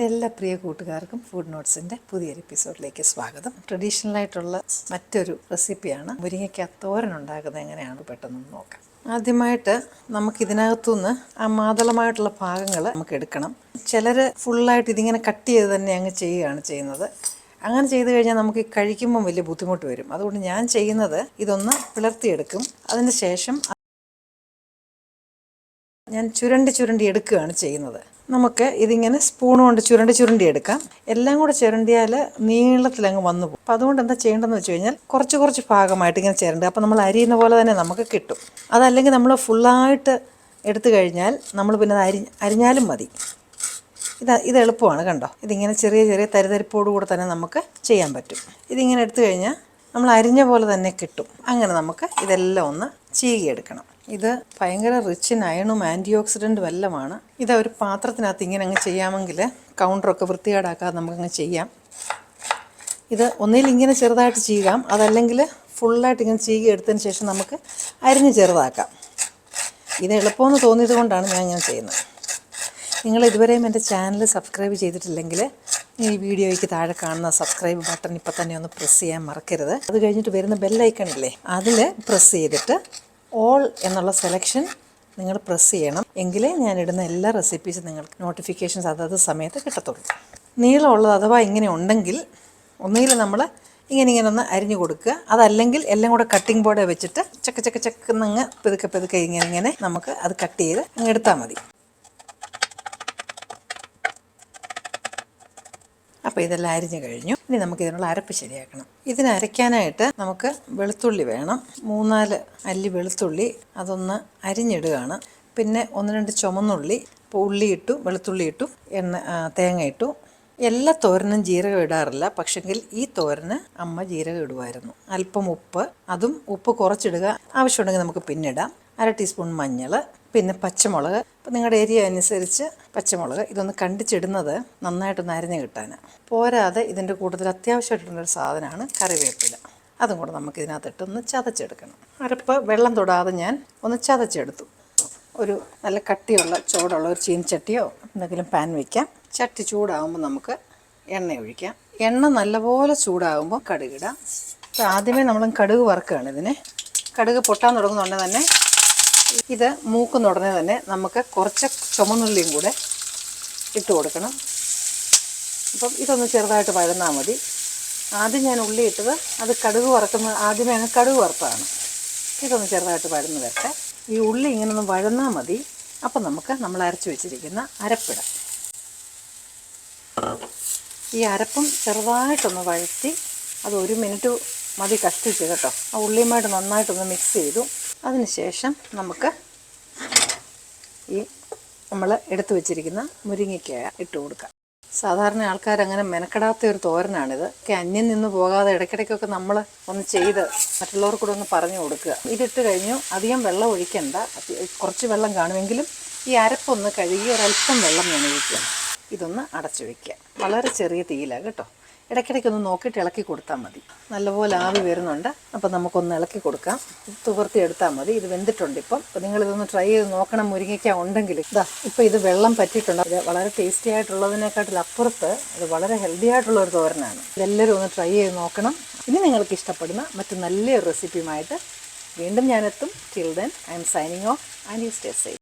എന്റെ എല്ലാ പ്രിയ കൂട്ടുകാർക്കും ഫുഡ് നോട്ട്സിന്റെ പുതിയൊരു എപ്പിസോഡിലേക്ക് സ്വാഗതം. ട്രഡീഷണൽ ആയിട്ടുള്ള മറ്റൊരു റെസിപ്പിയാണ് മുരിങ്ങയ്ക്ക തോരൻ ഉണ്ടാക്കുന്നത് എങ്ങനെയാണ് പെട്ടെന്ന് നോക്കാം. ആദ്യമായിട്ട് നമുക്ക് ഇതിനകത്തുനിന്ന് ആ മാതളമായിട്ടുള്ള ഭാഗങ്ങൾ നമുക്ക് എടുക്കണം. ചിലർ ഫുള്ളായിട്ട് ഇതിങ്ങനെ കട്ട് ചെയ്ത് തന്നെ അങ്ങ് ചെയ്യുകയാണ് ചെയ്യുന്നത്. അങ്ങനെ ചെയ്ത് കഴിഞ്ഞാൽ നമുക്ക് കഴിക്കുമ്പം വലിയ ബുദ്ധിമുട്ട് വരും. അതുകൊണ്ട് ഞാൻ ചെയ്യുന്നത് ഇതൊന്ന് പിളർത്തിയെടുക്കും. അതിന് ശേഷം ഞാൻ ചുരണ്ടി ചുരണ്ടി എടുക്കുകയാണ് ചെയ്യുന്നത്. നമുക്ക് ഇതിങ്ങനെ സ്പൂൺ കൊണ്ട് ചുരണ്ടി ചുരുണ്ടി എടുക്കാം. എല്ലാം കൂടെ ചുരണ്ടിയാൽ നീളത്തിൽ അങ്ങ് വന്നു പോകും. അപ്പോൾ അതുകൊണ്ട് എന്താ ചെയ്യേണ്ടതെന്ന് വെച്ച് കഴിഞ്ഞാൽ കുറച്ച് കുറച്ച് ഭാഗമായിട്ട് ഇങ്ങനെ ചുരണ്ടുക അപ്പോൾ നമ്മൾ അരിയുന്ന പോലെ തന്നെ നമുക്ക് കിട്ടും. അതല്ലെങ്കിൽ നമ്മൾ ഫുള്ളായിട്ട് എടുത്തു കഴിഞ്ഞാൽ നമ്മൾ പിന്നെ അത് അരി അരിഞ്ഞാലും മതി. ഇത് ഇത് എളുപ്പമാണ് കണ്ടോ? ഇതിങ്ങനെ ചെറിയ ചെറിയ തരിതരിപ്പോടുകൂടെ തന്നെ നമുക്ക് ചെയ്യാൻ പറ്റും. ഇതിങ്ങനെ എടുത്തു കഴിഞ്ഞാൽ നമ്മൾ അരിഞ്ഞ പോലെ തന്നെ കിട്ടും. അങ്ങനെ നമുക്ക് ഇതെല്ലാം ഒന്ന് ചീകിയെടുക്കണം. ഇത് ഭയങ്കര റിച്ച് അയണും ആന്റി ഓക്സിഡന്റും എല്ലാമാണ് ഇത് ഒരു പാത്രത്തിനകത്ത് ഇങ്ങനെ അങ്ങ് ചെയ്യാമെങ്കിൽ കൗണ്ടറൊക്കെ വൃത്തികേടാക്കാതെ നമുക്കങ്ങ് ചെയ്യാം. ഇത് ഒന്നിൽ ഇങ്ങനെ ചെറുതായിട്ട് ചീകാം. അതല്ലെങ്കിൽ ഫുള്ളായിട്ട് ഇങ്ങനെ ചീകി എടുത്തതിന് ശേഷം നമുക്ക് അരിഞ്ഞ് ചെറുതാക്കാം. ഇത് എളുപ്പമെന്ന് തോന്നിയത് കൊണ്ടാണ് ഞാൻ ഇങ്ങനെ ചെയ്യുന്നത്. നിങ്ങൾ ഇതുവരെയും എന്റെ ചാനൽ സബ്സ്ക്രൈബ് ചെയ്തിട്ടില്ലെങ്കിൽ ഈ വീഡിയോയ്ക്ക് താഴെ കാണുന്ന സബ്സ്ക്രൈബ് ബട്ടൺ ഇപ്പം തന്നെ ഒന്ന് പ്രസ് ചെയ്യാൻ മറക്കരുത്. അത് കഴിഞ്ഞിട്ട് വരുന്ന ബെല്ലൈക്കൺ ഇല്ലേ അതിൽ പ്രസ് ചെയ്തിട്ട് ഓൾ എന്നുള്ള സെലക്ഷൻ നിങ്ങൾ പ്രസ് ചെയ്യണം. എങ്കിലേ ഞാൻ ഇടുന്ന എല്ലാ റെസിപ്പീസും നിങ്ങൾക്ക് നോട്ടിഫിക്കേഷൻസ് അതത് സമയത്ത് കിട്ടത്തുള്ളൂ. നീളമുള്ളത് അഥവാ ഇങ്ങനെ ഉണ്ടെങ്കിൽ ഒന്നുകിൽ നമ്മൾ ഇങ്ങനെ ഇങ്ങനെ ഒന്ന് അരിഞ്ഞു കൊടുക്കുക. അതല്ലെങ്കിൽ എല്ലാം കൂടെ കട്ടിംഗ് ബോർഡ് വെച്ചിട്ട് ചക്ക ചക്ക ചക്കെന്നങ്ങ് പെതുക്കെ പെതുക്കെ ഇങ്ങനെ ഇങ്ങനെ നമുക്ക് അത് കട്ട് ചെയ്ത് അങ്ങ് എടുത്താൽ മതി. അപ്പോൾ ഇതെല്ലാം അരിഞ്ഞു കഴിഞ്ഞു. ഇനി നമുക്ക് ഇതിനുള്ള അരപ്പ് ശരിയാക്കണം. ഇതിന് അരയ്ക്കാനായിട്ട് നമുക്ക് വെളുത്തുള്ളി വേണം. മൂന്നാൽ അല്ലി വെളുത്തുള്ളി അതൊന്ന് അരിഞ്ഞിടുകയാണ്. പിന്നെ ഒന്ന് രണ്ട് ചുമന്നുള്ളി ഇപ്പോൾ ഉള്ളി ഇട്ടു വെളുത്തുള്ളി ഇട്ടു എണ്ണ തേങ്ങ ഇട്ടു എല്ലാ തോരനും ജീരകം ഇടാറില്ല. പക്ഷെങ്കിൽ ഈ തോരന് അമ്മ ജീരകം ഇടുമായിരുന്നു. അല്പം ഉപ്പ് അതും ഉപ്പ് കുറച്ചിടുക. ആവശ്യമുണ്ടെങ്കിൽ നമുക്ക് പിന്നിടാം. അര ടീസ്പൂൺ മഞ്ഞൾ പിന്നെ പച്ചമുളക്. ഇപ്പം നിങ്ങളുടെ ഏരിയ അനുസരിച്ച് പച്ചമുളക് ഇതൊന്ന് കണ്ടിച്ചിടുന്നത് നന്നായിട്ട് അരിഞ്ഞ് കിട്ടാൻ പോരാതെ ഇതിന്റെ കൂടുതൽ അത്യാവശ്യമായിട്ടുള്ളൊരു സാധനമാണ് കറിവേപ്പില. അതും കൂടെ നമുക്ക് ഇതിനകത്തിട്ടൊന്ന് ചതച്ചെടുക്കണം. അരപ്പ് വെള്ളം തൊടാതെ ഞാൻ ഒന്ന് ചതച്ചെടുത്തു. ഒരു നല്ല കട്ടിയുള്ള ചൂടുള്ള ഒരു ചീനച്ചട്ടിയോ എന്തെങ്കിലും പാൻ വയ്ക്കാം ചട്ടി ചൂടാകുമ്പോൾ നമുക്ക് എണ്ണ ഒഴിക്കാം. എണ്ണ നല്ലപോലെ ചൂടാകുമ്പോൾ കടുകിടാം. ആദ്യമേ നമ്മൾ കടുക് വറുക്കുകയാണ് ഇതിന്. കടുക് പൊട്ടാൻ തുടങ്ങുന്നുണ്ടെങ്കിൽ തന്നെ ഇത് മൂക്കുന്ന ഉടനെ തന്നെ നമുക്ക് കുറച്ച് ചുമന്നുള്ളിയും കൂടെ ഇട്ട് കൊടുക്കണം. അപ്പം ഇതൊന്ന് ചെറുതായിട്ട് വഴന്നാൽ മതി. ആദ്യം ഞാൻ ഉള്ളി ഇട്ടത് അത് കടുക് വറക്കുന്ന ആദ്യമേ അങ്ങ് കടുക് വറുത്തതാണ് ഇതൊന്ന് ചെറുതായിട്ട് വഴന്ന് വരട്ടെ. ഈ ഉള്ളി ഇങ്ങനെ ഒന്ന് വഴന്നാൽ മതി. അപ്പം നമുക്ക് നമ്മൾ അരച്ച് വെച്ചിരിക്കുന്ന അരപ്പിട. ഈ അരപ്പും ചെറുതായിട്ടൊന്ന് വഴറ്റി അത് ഒരു മിനിറ്റ് മതി കഷ്ടിച്ച് കേട്ടോ. ആ ഉള്ളിയുമായിട്ട് നന്നായിട്ടൊന്ന് മിക്സ് ചെയ്തു. അതിനുശേഷം നമുക്ക് ഈ നമ്മൾ എടുത്തു വെച്ചിരിക്കുന്ന മുരിങ്ങയ്ക്കായ ഇട്ട് കൊടുക്കാം. സാധാരണ ആൾക്കാർ അങ്ങനെ മെനക്കെടാത്ത ഒരു തോരനാണിത്. ഒക്കെ അന്യം നിന്ന് പോകാതെ ഇടയ്ക്കിടയ്ക്കൊക്കെ നമ്മൾ ഒന്ന് ചെയ്ത് മറ്റുള്ളവർക്കൂടെ ഒന്ന് പറഞ്ഞു കൊടുക്കുക. ഇതിട്ട് കഴിഞ്ഞു അധികം വെള്ളം ഒഴിക്കണ്ട. കുറച്ച് വെള്ളം കാണുമെങ്കിലും ഈ അരപ്പൊന്ന് കഴുകി ഒരല്പം വെള്ളം ഞാൻ ഇതൊന്ന് അടച്ചു വയ്ക്കുക വളരെ ചെറിയ തീയിലാണ് കേട്ടോ. ഇടയ്ക്കിടയ്ക്കൊന്ന് നോക്കിയിട്ട് ഇളക്കി കൊടുത്താൽ മതി. നല്ലപോലെ ആവി വരുന്നുണ്ട്. അപ്പം നമുക്കൊന്ന് ഇളക്കി കൊടുക്കാം. തുവർത്തി എടുത്താൽ മതി. ഇത് വെന്തിട്ടുണ്ട് ഇപ്പം. അപ്പം നിങ്ങളിതൊന്ന് ട്രൈ ചെയ്ത് നോക്കണം. മുരിങ്ങയ്ക്ക ഉണ്ടെങ്കിൽ. ഇതാ ഇപ്പം ഇത് വെള്ളം പറ്റിയിട്ടുണ്ട്. ഇത് വളരെ ടേസ്റ്റി ആയിട്ടുള്ളതിനെക്കാട്ടിൽ അപ്പുറത്ത് ഇത് വളരെ ഹെൽത്തി ആയിട്ടുള്ള ഒരു തോരനാണ്. ഇതെല്ലാവരും ഒന്ന് ട്രൈ ചെയ്ത് നോക്കണം. ഇനി നിങ്ങൾക്ക് ഇഷ്ടപ്പെടുന്ന മറ്റു നല്ലൊരു റെസിപ്പിയുമായിട്ട് വീണ്ടും ഞാനെത്തും. Till then I'm signing off and you stay safe